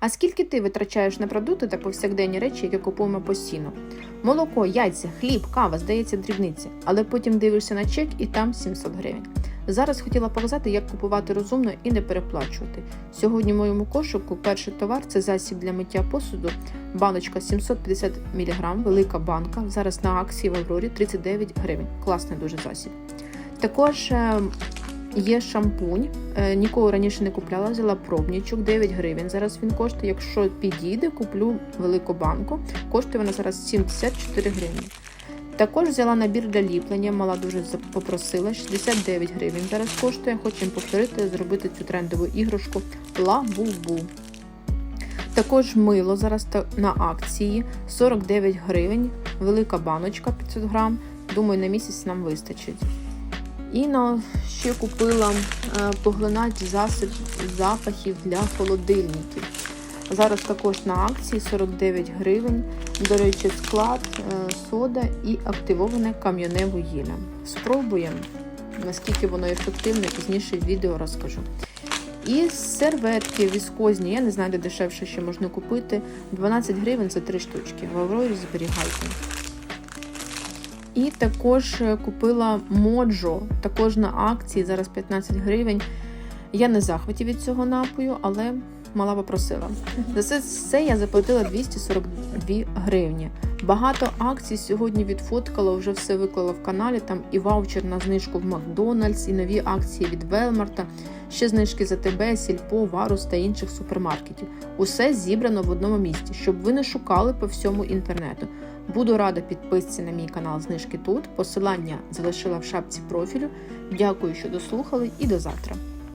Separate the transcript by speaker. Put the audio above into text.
Speaker 1: А скільки ти витрачаєш на продукти та повсякденні речі, які купуємо постійно? Молоко, яйця, хліб, кава, здається, дрібниці, але потім дивишся на чек і там 700 гривень. Зараз хотіла показати, як купувати розумно і не переплачувати. Сьогодні в моєму кошику перший товар це засіб для миття посуду, баночка 750 мг, велика банка. Зараз на акції в Аврорі 39 гривень. Класний дуже засіб. Також е, є шампунь. Е, Ніколи раніше не купляла, взяла пробнічок 9 гривень. Зараз він коштує. Якщо підійде, куплю велику банку. Коштує вона зараз 74 гривні. Також взяла набір для ліплення, мала дуже попросила 69 гривень. Зараз коштує, хочемо повторити, зробити цю трендову іграшку Ла-бу-бу. Також мило зараз на акції 49 гривень, велика баночка 500 грам. Думаю, на місяць нам вистачить. І на ще купила е, поглинач засіб запахів для холодильників. Зараз також на акції 49 гривень. До речі, склад, е, сода і активоване кам'яне вугілля. Спробуємо, наскільки воно ефективне, пізніше в відео розкажу. І серветки віскозні, я не знаю, де дешевше ще можна купити. 12 гривень за 3 штучки. В зберігайте. І також е, купила моджо, також на акції, зараз 15 гривень. Я не захваті від цього напою, але мала попросила. За це все я заплатила 242 гривні. Багато акцій сьогодні відфоткала, вже все виклала в каналі. Там і ваучер на знижку в Макдональдс, і нові акції від Велмарта, ще знижки за ТБ, Сільпо, Варус та інших супермаркетів. Усе зібрано в одному місці, щоб ви не шукали по всьому інтернету. Буду рада підписці на мій канал Знижки тут. Посилання залишила в шапці профілю. Дякую, що дослухали, і до завтра.